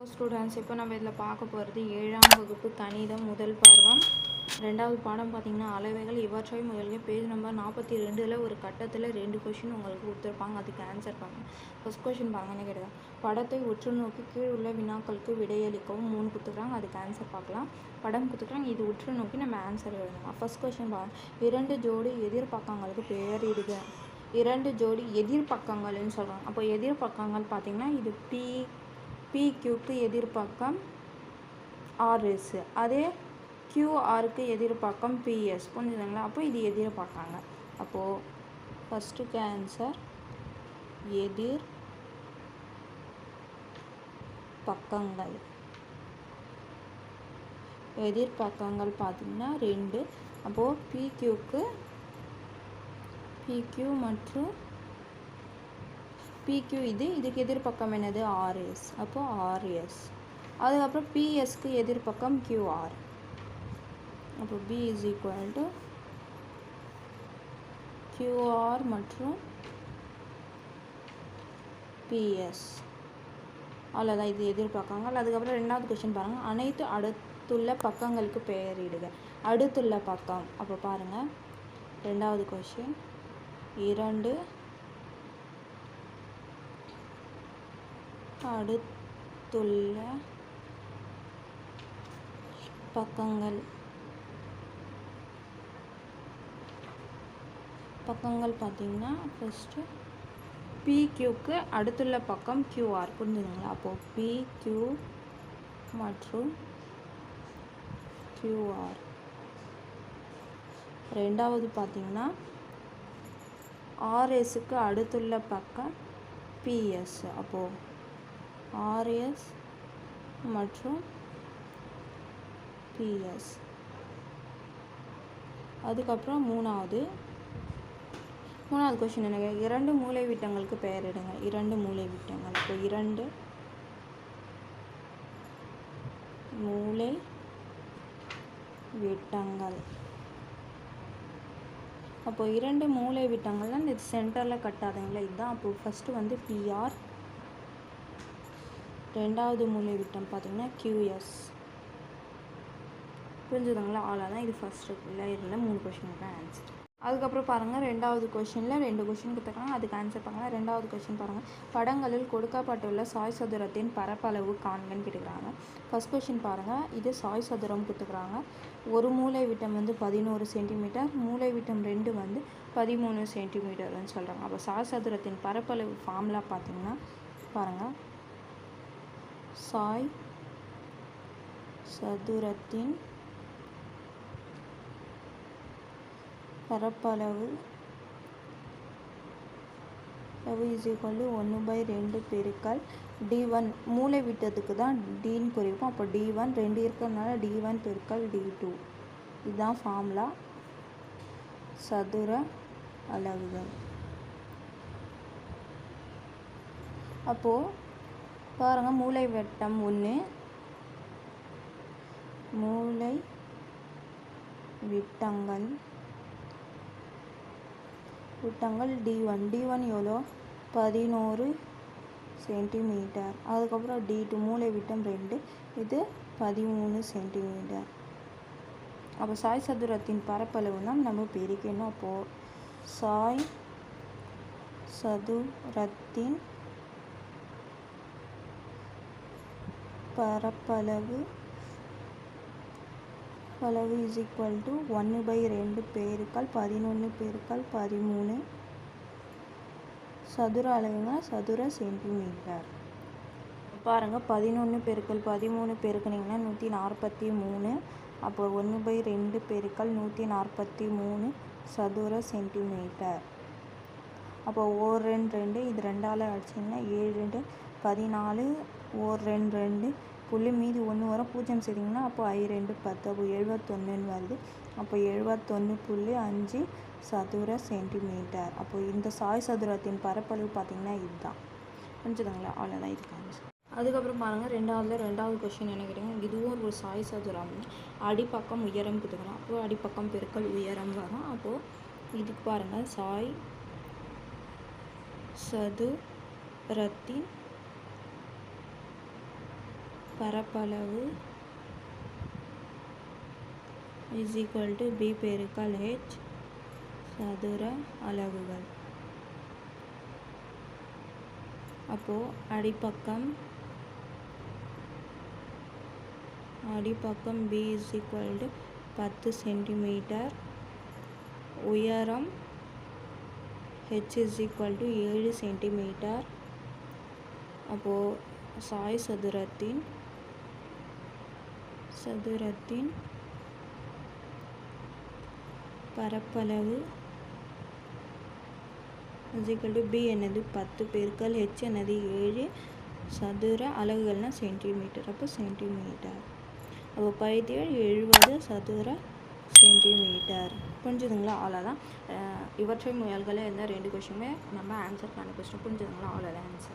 Students இப்போ நம்ம இதில் பார்க்க போகிறது ஏழாம் வகுப்பு கணிதம் முதல் பருவம். ரெண்டாவது பாடம் பார்த்தீங்கன்னா அளவைகள் இவற்றை முதல்ல பேஜ் நம்பர் நாற்பத்தி ரெண்டில் ஒரு கட்டத்தில் ரெண்டு கொஷின் உங்களுக்கு கொடுத்துருப்பாங்க. அதுக்கு ஆன்சர் பண்ணுங்க. ஃபர்ஸ்ட் கொஷின் பாருங்க என்ன படத்தை உற்று நோக்கி கீழ் உள்ள வினாக்களுக்கு விடையளிக்கவும் மூணு கொடுத்துக்கிறாங்க அதுக்கு ஆன்சர் பார்க்கலாம். படம் கொடுத்துக்கிறாங்க இது உற்று நோக்கி நம்ம ஆன்சர் எழுதணும்? ஃபர்ஸ்ட் கொஷின் பாருங்க. இரண்டு ஜோடி எதிர்பக்கங்களுக்கு இடுக. இரண்டு ஜோடி எதிர்பக்கங்கள்னு சொல்கிறாங்க அப்போ எதிர்பக்கங்கள் பார்த்தீங்கன்னா இது பி பிக்யூக்கு எதிர்பக்கம் ஆர்எஸ் அதே கியூஆருக்கு எதிர்பார்க்கம் பிஎஸ் புரிஞ்சுதுங்களா? அப்போ இது எதிர்பார்க்காங்க. அப்போது ஃபஸ்ட்டுக்கு ஆன்சர் எதிர் பக்கங்கள் எதிர்பக்கங்கள் பார்த்திங்கன்னா ரெண்டு. அப்போது பிக்யூக்கு பிக்யூ மற்றும் பிக்யூ இது இதுக்கு எதிர்பக்கம் என்னது? ஆர்எஸ் அப்போது ஆர்எஸ் அதுக்கப்புறம் பிஎஸ்க்கு எதிர்பக்கம் கியூஆர் அப்போ B is equal to QR மற்றும் பிஎஸ் அவ்வளோதான் இது எதிர்பார்க்காங்க அதுக்கப்புறம் ரெண்டாவது கொஷின் பாருங்கள் அனைத்து அடுத்துள்ள பக்கங்களுக்கு பெயரிடுக அடுத்துள்ள பக்கம். அப்போ பாருங்கள் ரெண்டாவது கொஷின் இரண்டு அடுத்துள்ள பக்கங்கள். பக்கங்கள் பார்த்தீங்கன்னா ஃபஸ்ட்டு பிக்யூக்கு அடுத்துள்ள பக்கம் கியூஆர் புரிஞ்சுதுங்களா? அப்போது பிக்யூ மற்றும் கியூஆர் ரெண்டாவது பார்த்தீங்கன்னா ஆர்எஸுக்கு அடுத்துள்ள பக்கம் பிஎஸ் அப்போது ஆர்எஸ் மற்றும் பிஎஸ் அதுக்கப்புறம் மூணாவது. மூணாவது கொஷின் என்ன இரண்டு மூளைவிட்டங்களுக்கு பெயரிடுங்க இரண்டு மூளைவிட்டங்கள் இப்போ இரண்டு மூளை விட்டங்கள் அப்போது இரண்டு மூளை விட்டங்கள்லாம் இந்த சென்டரில் கட்டாதீங்களே. இதுதான் அப்போது ஃபஸ்ட்டு வந்து பிஆர் ரெண்டாவது மூலி விட்டம் பார்த்தீங்கன்னா கியூஎஸ் புரிஞ்சுதுங்களா? அவ்வளோதான் இது ஃபஸ்ட்டு இல்லை. இதில் மூணு கொஷினுக்கு ஆன்சர் அதுக்கப்புறம் பாருங்கள் ரெண்டாவது கொஷினில் ரெண்டு கொஷின் கொடுத்துருக்காங்க. அதுக்கு ஆன்சர் பாருங்கள் ரெண்டாவது கொஷின் பாருங்கள் படங்களில் கொடுக்கப்பட்டுள்ள சாய் சதுரத்தின் பரப்பளவு காண்கன்னு கேட்டுக்கிறாங்க. ஃபஸ்ட் கொஷின் பாருங்கள் இது சாய் சதுரம் கொடுத்துக்கிறாங்க ஒரு மூளை விட்டம் வந்து பதினோரு சென்டிமீட்டர் மூளை விட்டம் ரெண்டு வந்து பதிமூணு சென்டிமீட்டர்னு சொல்கிறாங்க அப்போ சாய் சதுரத்தின் பரப்பளவு ஃபார்முலா பார்த்தீங்கன்னா பாருங்கள் சாய் சதுரத்தின் பரப்பளவு. அளவு இஸ் ஒன்று பை ரெண்டு பெருக்கல் டி ஒன் மூளை விட்டதுக்கு தான் டின்னு குறிப்போம். அப்போ டி ஒன் ரெண்டு இருக்கிறதுனால டி ஒன் பெருக்கல் டி டூ இதுதான் ஃபார்முலா சதுர அளவுகள். அப்போது பாருங்கள் மூளை வெட்டம் ஒன்று மூளை விட்டங்கள். விட்டங்கள் டி ஒன் டி ஒன் எவ்வளோ பதினோரு சென்டிமீட்டர் அதுக்கப்புறம் டி டூ மூளை விட்டம் ரெண்டு. இது பதிமூணு சென்டிமீட்டர் அப்போ சாய் சதுரத்தின் பரப்பளவுனா நம்ம பிரிக்கணும் அப்போது சாய் சதுரத்தின் பரப்பளவு அளவு இஸ் ஈக்குவல் டு ஒன்று பை ரெண்டு பேருக்கால் பதினொன்று பெருக்கல் பதிமூணு சதுர அளவுங்க சதுர சென்டிமீட்டர் பாருங்கள் பதினொன்று பெருக்கல் பதிமூணு பெருக்குனிங்கன்னா நூற்றி நாற்பத்தி மூணு அப்போ ஒன்று பை ரெண்டு பெருக்கல் நூற்றி நாற்பத்தி மூணு சதுர சென்டிமீட்டர் அப்போ ஓர் ரெண்டு ரெண்டு இது ரெண்டால் அடிச்சிங்கன்னா ஏழு ரெண்டு பதினாலு ஓர் ரெண்டு ரெண்டு. புள்ளி மீதி ஒன்று வரும் பூஜ்ஜியம் செய்திங்கன்னா அப்போ ஐ ரெண்டு பத்து அப்போ எழுபத்தொன்னுன்னு வருது. அப்போ எழுபத்தொன்று புள்ளி அஞ்சு சதுர சென்டிமீட்டர். அப்போ இந்த சாய் சதுரத்தின் பரப்பளவு பார்த்திங்கன்னா இதுதான். புரிஞ்சுதுங்களா? அவ்வளோதான் இதுக்கு ஆன்சர் அதுக்கப்புறம் பாருங்கள் ரெண்டாவதுல ரெண்டாவது கொஷின் என்ன கேட்டிங்கன்னா இதுவும் ஒரு சாய் சதுரம். அடிப்பக்கம் உயரம் கொடுத்துக்கலாம் அப்போது அடிப்பக்கம் பெருக்கல் உயரம் வரும். அப்போது இதுக்கு பாருங்கள் சாய் சதுரத்தின் பரப்பளவு இஸ் ஈக்குவல் டு பி பெருக்கல் ஹெச் சதுர அலகுகள் அப்போது அடிப்பக்கம் அடிப்பக்கம் பி இஸ் ஈக்குவல் டு பத்து சென்டிமீட்டர் உயரம் ஹெச் இஸ் ஈக்குவல் டு ஏழு சென்டிமீட்டர் அப்போது சாய் சதுரத்தின் சதுரத்தின் பரப்பளவு இஸ் டு பி என்னது? பத்து பெருக்கல் ஹெச் என்னது? ஏழு சதுர அலகுகள்னால் சென்டிமீட்டர் அப்போ சென்டிமீட்டர் அப்போ பதினேழு எழுபது சதுர சென்டிமீட்டர் புரிஞ்சுதுங்களா? அவ்வளோதான். இவற்றை முயல்களே இருந்தால் ரெண்டு கொஷினுமே நம்ம ஆன்சர் கண்டுபிடிச்சிட்டோம் புரிஞ்சுதுங்களா? அவ்வளோதான் ஆன்சர்